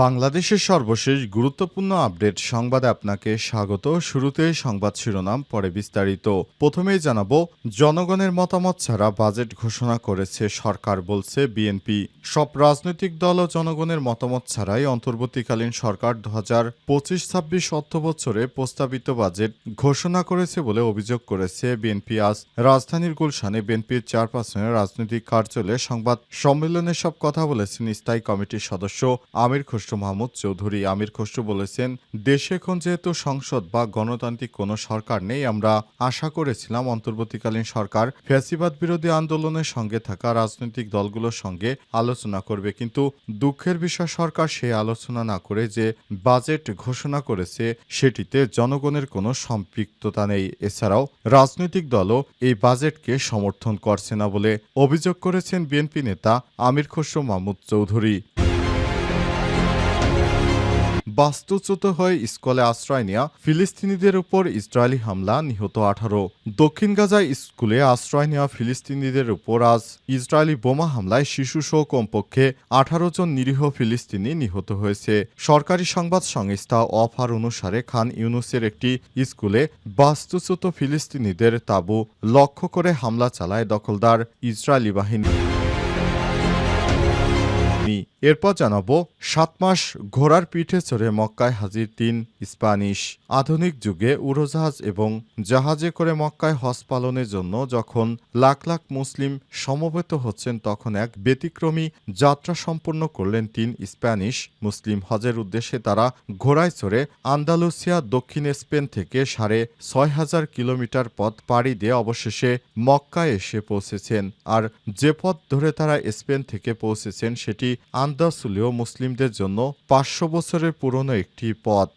বাংলাদেশের সর্বশেষ গুরুত্বপূর্ণ আপডেট সংবাদে আপনাকে স্বাগত। শুরুতে সংবাদ শিরোনাম, পরে বিস্তারিত। প্রথমেই জানাব, জনগণের মতামত ছাড়া বাজেট ঘোষণা করেছে সরকার বলছে বিএনপি। সব রাজনৈতিক দল ও জনগণের মতামত ছাড়াই অন্তর্বর্তীকালীন সরকার দু হাজার পঁচিশ ছাব্বিশ অর্থ বছরে প্রস্তাবিত বাজেট ঘোষণা করেছে বলে অভিযোগ করেছে বিএনপি। আজ রাজধানীর গুলশানে বিএনপির চেয়ারপারসনের রাজনৈতিক কার্যালয়ে সংবাদ সম্মেলনে সব কথা বলেছেন স্থায়ী কমিটির সদস্য আমির খসরু মাহমুদ চৌধুরী আমির খসরু বলেছেন, দেশে এখন যেহেতু সংসদ বা গণতান্ত্রিক কোনো সরকার নেই, আমরা আশা করেছিলাম অন্তর্বর্তীকালীন সরকার ফ্যাসিবাদ বিরোধী আন্দোলনের সঙ্গে থাকা রাজনৈতিক দলগুলোর সঙ্গে আলোচনা করবে। কিন্তু দুঃখের বিষয়, সরকার সেই আলোচনা না করে যে বাজেট ঘোষণা করেছে, সেটিতে জনগণের কোনো সম্পৃক্ততা নেই। এছাড়াও রাজনৈতিক দলও এই বাজেটকে সমর্থন করছে না বলে অভিযোগ করেছেন বিএনপি নেতা আমির খসরু মাহমুদ চৌধুরী। বাস্তুচ্যুত হয়ে স্কুলে আশ্রয় নেওয়া ফিলিস্তিনিদের উপর ইসরায়েলি হামলা, নিহত আঠারো দক্ষিণ গাজায় স্কুলে আশ্রয় নেওয়া ফিলিস্তিনিদের উপর আজ ইসরায়েলি বোমা হামলায় শিশুসহ কমপক্ষে আঠারো জন নিরীহ ফিলিস্তিনি নিহত হয়েছে সরকারি সংবাদ সংস্থা অফার অনুসারে খান ইউনুসের একটি স্কুলে বাস্তুচ্যুত ফিলিস্তিনিদের তাঁবু লক্ষ্য করে হামলা চালায় দখলদার ইসরায়েলি বাহিনী। এরপর জানাব, সাত মাস ঘোড়ার পিঠে চড়ে মক্কায় হাজির তিন স্প্যানিশ। আধুনিক যুগে উড়োজাহাজ এবং জাহাজে করে মক্কায় হজ পালনের জন্য যখন লাখ লাখ মুসলিম সমবেত হচ্ছেন, তখন এক ব্যতিক্রমী যাত্রা সম্পন্ন করলেন তিন স্প্যানিশ মুসলিম হজের উদ্দেশ্যে। তারা ঘোড়ায় চড়ে আন্দালুসিয়া, দক্ষিণ স্পেন থেকে সাড়ে ছয় হাজার কিলোমিটার পথ পাড়ি দিয়ে অবশেষে মক্কায় এসে পৌঁছেছেন। আর যে পথ ধরে তারা স্পেন থেকে পৌঁছেছেন, সেটি আন্দাসুলীয় মুসলিমদের জন্য পাঁচশো বছরের পুরনো একটি পথ।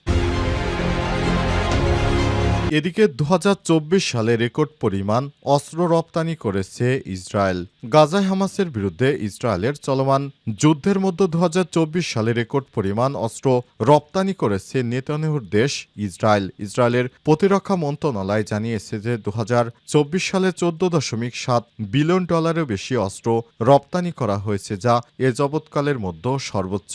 এদিকে দু হাজার চব্বিশ সালে রেকর্ড পরিমাণ অস্ত্র রপ্তানি করেছে ইসরায়েল। গাজায় হামাসের বিরুদ্ধে ইসরায়েলের চলমান যুদ্ধের মধ্যে দুহাজার চব্বিশ সালে রেকর্ড পরিমাণ অস্ত্র রপ্তানি করেছে নেতানিয়াহুর দেশ ইসরায়েল। ইসরায়েলের প্রতিরক্ষা মন্ত্রণালয় জানিয়েছে যে দুহাজার চব্বিশ সালে চোদ্দ দশমিক সাত বিলিয়ন ডলারের বেশি অস্ত্র রপ্তানি করা হয়েছে যা এ জবৎকালের মধ্যে সর্বোচ্চ।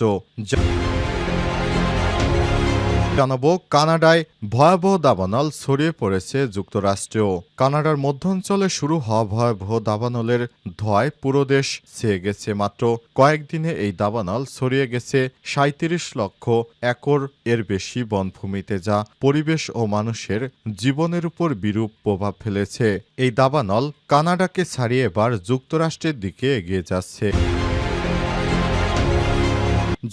জানাব, কানাডায় ভয়াবহ দাবানল ছড়িয়ে পড়েছে যুক্তরাষ্ট্রেও। কানাডার মধ্যাঞ্চলে শুরু হওয়া ভয়াবহ দাবানলের ধোঁয়ায় পুরো দেশ ছেয়ে গেছে মাত্র। কয়েকদিনে এই দাবানল ছড়িয়ে গেছে সাঁত্রিশ লক্ষ একর এর বেশি বনভূমিতে, যা পরিবেশ ও মানুষের জীবনের উপর বিরূপ প্রভাব ফেলেছে। এই দাবানল কানাডাকে ছাড়িয়ে এবার যুক্তরাষ্ট্রের দিকে এগিয়ে যাচ্ছে।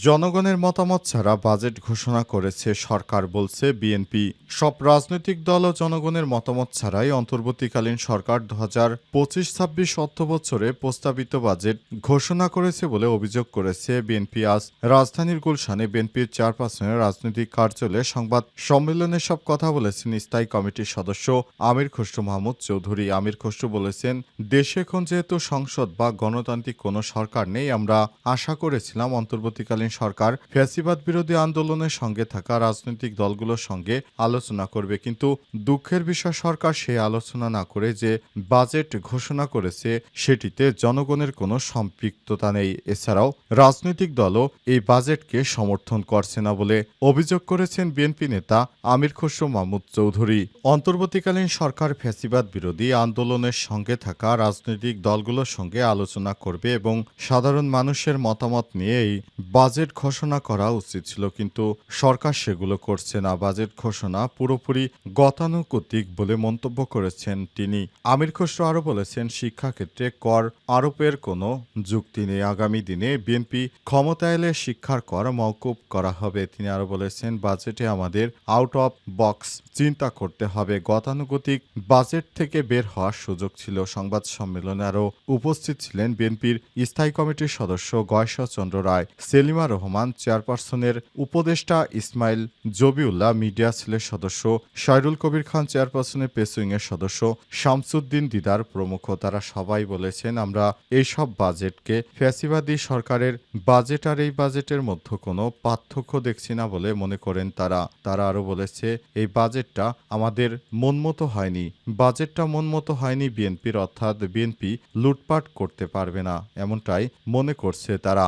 জনগণের মতামত ছাড়া বাজেট ঘোষণা করেছে সরকার বলছে বিএনপি। সব রাজনৈতিক দল ও জনগণের মতামত ছাড়াই অন্তর্বর্তীকালীন সরকার দু হাজার পঁচিশ ছাব্বিশ অর্থ বছরে প্রস্তাবিত বাজেট ঘোষণা করেছে বলে অভিযোগ করেছে বিএনপি। আজ রাজধানীর গুলশানে বিএনপির চেয়ারপারসনের রাজনৈতিক কার্যালয়ে সংবাদ সম্মেলনে সব কথা বলেছেন স্থায়ী কমিটির সদস্য আমির খসরু মাহমুদ চৌধুরী। আমির খসরু বলেছেন, দেশে এখন যেহেতু সংসদ বা গণতান্ত্রিক কোনো সরকার নেই, আমরা আশা করেছিলাম অন্তর্বর্তীকালীন সরকার ফ্যাসিবাদ বিরোধী আন্দোলনের সঙ্গে থাকা রাজনৈতিক দলগুলোর সঙ্গে আলোচনা করবে। কিন্তু দুঃখের বিষয়, সরকার সেই আলোচনা না করে যে বাজেট ঘোষণা করেছে, সেটিতে জনগণের কোনো সম্পৃক্ততা নেই। এছাড়াও রাজনৈতিক দলও এই বাজেটকে সমর্থন করছে না বলে অভিযোগ করেছেন বিএনপি নেতা আমির খসরু মাহমুদ চৌধুরী। অন্তর্বর্তীকালীন সরকার ফ্যাসিবাদ বিরোধী আন্দোলনের সঙ্গে থাকা রাজনৈতিক দলগুলোর সঙ্গে আলোচনা করবে এবং সাধারণ মানুষের মতামত নিয়ে এই বাজেট ঘোষণা করা উচিত ছিল, কিন্তু সরকার সেগুলো করছে না। বাজেট ঘোষণা পুরোপুরি গতানুগতিক বলে মন্তব্য করেছেন তিনি। আমির খসরু আরও বলেছেন, শিক্ষাক্ষেত্রে কর আরোপের কোনো যুক্তি নেই। আগামী দিনে বিএনপি ক্ষমতা এলে শিক্ষার কর মওকুব করা হবে। তিনি আরও বলেছেন, বাজেটে আমাদের আউট অফ বক্স চিন্তা করতে হবে। গতানুগতিক বাজেট থেকে বের হওয়ার সুযোগ ছিল। সংবাদ সম্মেলনে আরও উপস্থিত ছিলেন বিএনপির স্থায়ী কমিটির সদস্য গয়েশ্বর চন্দ্র রায়, সেলিমা রহমান, চেয়ারপারসনের উপদেষ্টা ইসমাইল জবিউল্লাহ, মিডিয়া সেলের সদস্য শায়রুল কবির খান, চেয়ারপারসনের পেসুইংয়ের সদস্য শামসুদ্দিন দিদার প্রমুখ। তারা সবাই বলেছেন, আমরা এইসব বাজেটকে ফ্যাসিবাদী সরকারের বাজেট আর এই বাজেটের মধ্যে কোনো পার্থক্য দেখছি না বলে মনে করেন তারা। তারা আরও বলেছে, এই বাজেটটা আমাদের মনমতো হয়নি। বাজেটটা মনমতো হয়নি বিএনপির, অর্থাৎ বিএনপি লুটপাট করতে পারবে না। এমনটাই মনে করছে তারা।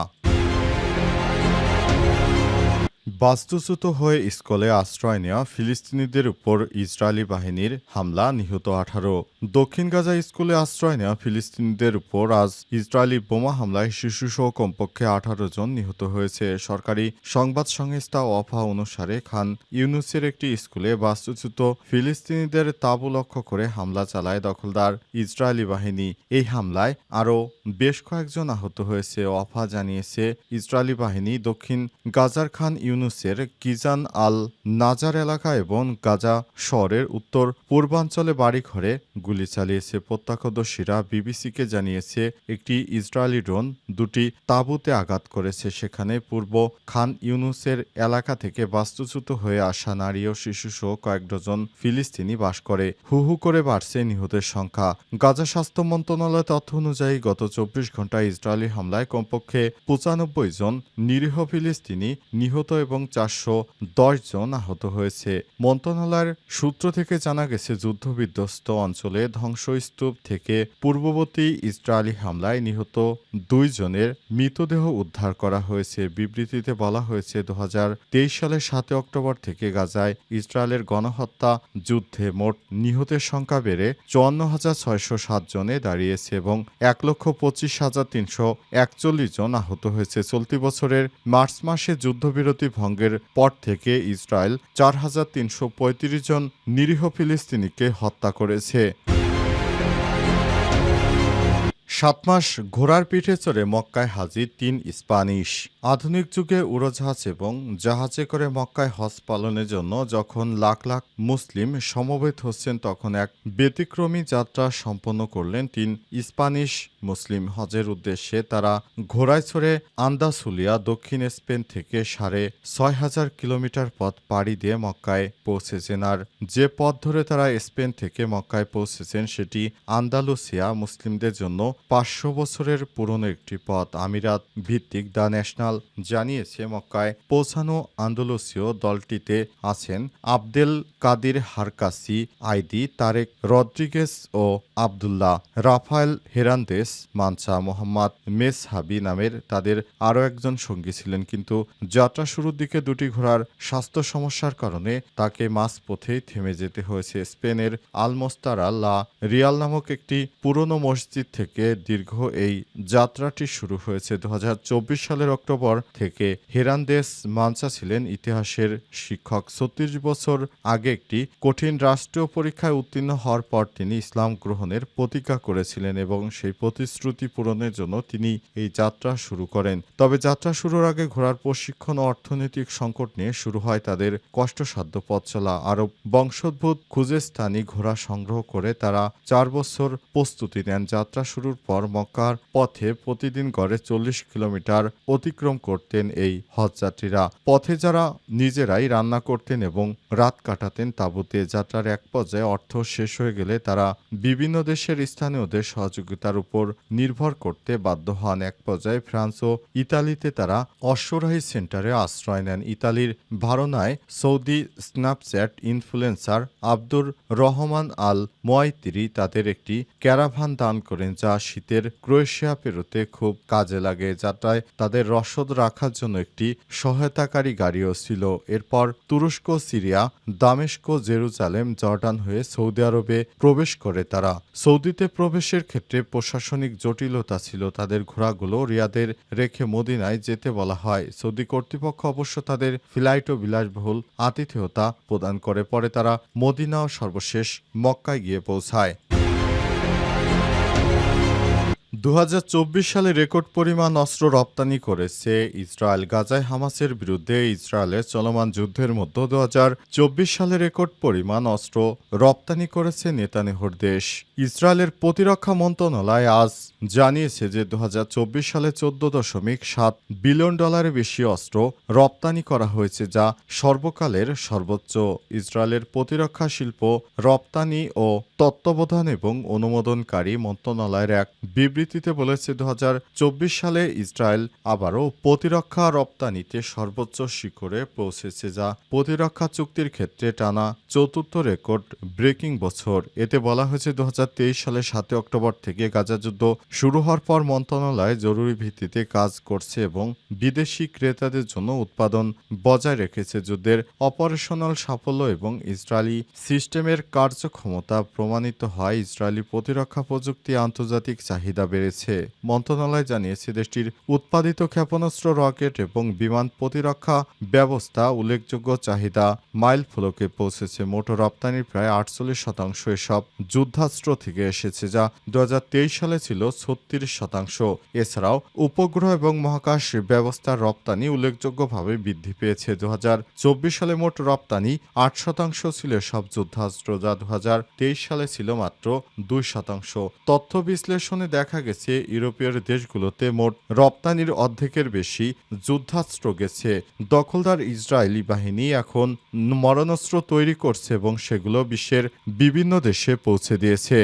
বাস্তুচ্যুত হয়ে স্কুলে আশ্রয় নেওয়া ফিলিস্তিনিদের উপর ইসরায়েলি বাহিনীর হামলা নিহত আঠারো। দক্ষিণ গাজা স্কুলে আশ্রয় নেওয়া ফিলিস্তিনিদের উপর আজ ইসরায়েলি বোমা হামলায় শিশুসহ কমপক্ষে আঠারো জন নিহত হয়েছে। সরকারি সংবাদ সংস্থা ওয়াফা অনুসারে খান ইউনুসের একটি স্কুলে বাস্তুচ্যুত ফিলিস্তিনিদের তাঁবু লক্ষ্য করে হামলা চালায় দখলদার ইসরায়েলি বাহিনী। এই হামলায় আরও বেশ কয়েকজন আহত হয়েছে, ওয়াফা জানিয়েছে। ইসরায়েলি বাহিনী দক্ষিণ গাজার খান ইউনুসের কিজান আল নাজার এলাকা এবং গাজা শহরের উত্তর পূর্বাঞ্চলে বাড়িঘরে গুলি চালিয়েছে প্রত্যক্ষদর্শীরা। বিবিসিকে জানিয়েছে, একটি ইসরায়েলি ড্রোন দুটি তাঁবুতে আঘাত করেছে। সেখানে পূর্ব খান ইউনুসের এলাকা থেকে বাস্তুচ্যুত হয়ে আসা নারী ও শিশুসহ কয়েক ডজন ফিলিস্তিনি বাস করে। হু হু করে বাড়ছে নিহতের সংখ্যা। গাজা স্বাস্থ্য মন্ত্রণালয়ের তথ্য অনুযায়ী, গত চব্বিশ ঘন্টায় ইসরায়েলি হামলায় কমপক্ষে পঁচানব্বই জন নিরীহ ফিলিস্তিনি নিহত এবং চারশো দশ জন আহত হয়েছে। মন্ত্রণালয়ের সূত্র থেকে জানা গেছে, যুদ্ধবিধ্বস্ত অঞ্চলে ধ্বংসস্তূপ থেকে পূর্ববর্তী ইসরায়েলি হামলায় নিহত দুই জনের মৃতদেহ উদ্ধার করা হয়েছে। বিবৃতিতে বলা হয়েছে দু সালের সাতই অক্টোবর থেকে গাজায় ইসরায়েলের গণহত্যা যুদ্ধে মোট নিহতের সংখ্যা বেড়ে চুয়ান্ন হাজার ছয়শো সাত জনে দাঁড়িয়েছে এবং এক লক্ষ পঁচিশ হাজার তিনশো একচল্লিশ জন আহত হয়েছে। চলতি বছরের মার্চ মাসে যুদ্ধবিরতি ভঙ্গের পর থেকে ইসরায়েল চার হাজার তিনশো পঁয়ত্রিশ জন নিরীহ ফিলিস্তিনিকে হত্যা করেছে। সাত মাস ঘোড়ার পিঠে চড়ে মক্কায় হাজির তিন স্প্যানিশ। আধুনিক যুগে উড়োজাহাজ এবং জাহাজে করে মক্কায় হজ পালনের জন্য যখন লাখ লাখ মুসলিম সমবেত হচ্ছেন, তখন এক ব্যতিক্রমী যাত্রা সম্পন্ন করলেন তিন স্প্যানিশ মুসলিম হজের উদ্দেশ্যে। তারা ঘোড়ায় চড়ে আন্দাসুলিয়া, দক্ষিণ স্পেন থেকে সাড়ে ছয় হাজার কিলোমিটার পথ পাড়ি দিয়ে মক্কায় পৌঁছেছেন। আর যে পথ ধরে তারা স্পেন থেকে মক্কায় পৌঁছেছেন, সেটি আন্দালুসিয়া মুসলিমদের জন্য পাঁচশো বছরের পুরনো একটি পথ আমিরাত ভিত্তিক দ্য ন্যাশনাল জানিয়েছে মক্কায় পৌঁছানো আন্দোলসীয় দলটিতে আছেন Abdel Kadir Harkasi, Aidi Tarek Rodrigues ও Abdullah Rafael Hernandes, Mansa Mohammed Meshabi নামের তাদের আরও একজন সঙ্গী ছিলেন। কিন্তু যাত্রা শুরুর দিকে দুটি ঘোড়ার স্বাস্থ্য সমস্যার কারণে তাকে মাঝপথেই থেমে যেতে হয়েছে। স্পেনের আলমোস্তারা লা রিয়াল নামক একটি পুরনো মসজিদ থেকে দীর্ঘ এই যাত্রাটি শুরু হয়েছে দু সালের অক্টোবর থেকে। হেরান্দেস মানসা ছিলেন ইতিহাসের শিক্ষক। ছত্রিশ বছর আগে একটি কঠিন রাষ্ট্রীয় পরীক্ষায় উত্তীর্ণ হওয়ার পর তিনি ইসলাম গ্রহণের প্রতিজ্ঞা করেছিলেন এবং সেই প্রতিশ্রুতি পূরণের জন্য তিনি এই যাত্রা শুরু করেন। তবে যাত্রা শুরুর আগে ঘোড়ার প্রশিক্ষণ ও অর্থনৈতিক সংকট নিয়ে শুরু হয় তাদের কষ্টসাধ্য পথ চলা। আরব বংশোদ্ভূত খুঁজে খুজেস্তানি ঘোড়া সংগ্রহ করে তারা চার বছর প্রস্তুতি নেন। যাত্রা শুরুর পর মক্কার পথে প্রতিদিন গড়ে চল্লিশ কিলোমিটার অতিক্রম করতেন এই হজযাত্রীরা পথে যারা নিজেরাই রান্না করতেন এবং রাত কাটাতেন তাঁবুতে যাত্রার এক পর্যায়ে অর্থ শেষ হয়ে গেলে তারা বিভিন্ন দেশের স্থানীয়দের সহযোগিতার উপর নির্ভর করতে বাধ্য হন। এক পর্যায়ে ফ্রান্স ও ইতালিতে তারা অশ্বরাহী সেন্টারে আশ্রয় নেন। ইতালির ভারনায় Saudi Snapchat influencer Abdur Rahman Al Moaitiri তাদের একটি ক্যারাভান দান করেন, যা শীতের ক্রোয়েশিয়া পেরোতে খুব কাজে লাগে যাত্রায় তাদের রসদ রাখার জন্য একটি সহায়তাকারী গাড়িও ছিল। এরপর তুরস্ক, সিরিয়া, দামেস্ক, জেরুজালেম, জর্ডান হয়ে সৌদি আরবে প্রবেশ করে তারা। সৌদিতে প্রবেশের ক্ষেত্রে প্রশাসনিক জটিলতা ছিল, তাদের ঘোড়াগুলো রিয়াদের রেখে মদিনায় যেতে বলা হয়। সৌদি কর্তৃপক্ষ অবশ্য তাদের ফ্লাইট ও বিলাসবহুল আতিথেয়তা প্রদান করে, পরে তারা মদিনা ও সর্বশেষ মক্কায় গিয়ে পৌঁছায়। দু হাজার চব্বিশ সালে রেকর্ড পরিমাণ অস্ত্র রপ্তানি করেছে ইসরায়েল গাজায় হামাসের বিরুদ্ধে ইসরায়েলের চলমান যুদ্ধের মধ্যে দু সালে রেকর্ড পরিমাণ অস্ত্র রপ্তানি করেছে নেতানেহর দেশ। ইসরায়েলের প্রতিরক্ষা মন্ত্রণালয় আজ জানিয়েছে যে দু হাজার চব্বিশ সালে চোদ্দ দশমিক সাত বিলিয়ন ডলারের বেশি অস্ত্র রপ্তানি করা হয়েছে যা সর্বকালের সর্বোচ্চ। ইসরায়েলের প্রতিরক্ষা শিল্প রপ্তানি ও তত্ত্বাবধান এবং অনুমোদনকারী মন্ত্রণালয়ের এক বিবৃতিতে বলেছে দু হাজার চব্বিশ সালে ইসরায়েল আবারও প্রতিরক্ষা রপ্তানিতে সর্বোচ্চ শিখরে পৌঁছেছে, যা প্রতিরক্ষা চুক্তির ক্ষেত্রে টানা চতুর্থ রেকর্ড ব্রেকিং বছর। এতে বলা হয়েছে দু সালে সাতই অক্টোবর থেকে গাজা যুদ্ধ শুরু হওয়ার পর মন্ত্রণালয় জরুরি ভিত্তিতে কাজ করছে এবং বিদেশি ক্রেতাদের জন্য উৎপাদন বজায় রেখেছে। যুদ্ধের অপারেশনাল সাফল্য এবং ইসরায়েলি সিস্টেমের কার্যক্ষমতা প্রমাণিত হয়। ইসরায়েলি প্রতিরক্ষা প্রযুক্তি আন্তর্জাতিক চাহিদা বেড়েছে। মন্ত্রণালয় জানিয়েছে, দেশটির উৎপাদিত ক্ষেপণাস্ত্র, রকেট এবং বিমান প্রতিরক্ষা ব্যবস্থা উল্লেখযোগ্য চাহিদা মাইল ফলকে পৌঁছেছে। মোট রপ্তানির প্রায় আটচল্লিশ শতাংশ এসব যুদ্ধাস্ত্র থেকে এসেছে, যা দু সালে ছিল ছত্রিশ শতাংশ। এছাড়াও উপগ্রহ এবং মহাকাশ ব্যবস্থার রপ্তানি উল্লেখযোগ্যভাবে বৃদ্ধি পেয়েছে। দু হাজার চব্বিশ সালে মোট রপ্তানি আট শতাংশ ছিল সব যুদ্ধাস্ত্র, যা দু হাজার তেইশ সালে ছিল মাত্র দুই শতাংশ। তথ্য বিশ্লেষণে দেখা গেছে ইউরোপীয় দেশগুলোতে মোট রপ্তানির অর্ধেকের বেশি যুদ্ধাস্ত্র গেছে। দখলদার ইসরায়েলি বাহিনী এখন মরণাস্ত্র তৈরি করছে এবং সেগুলো বিশ্বের বিভিন্ন দেশে পৌঁছে দিয়েছে।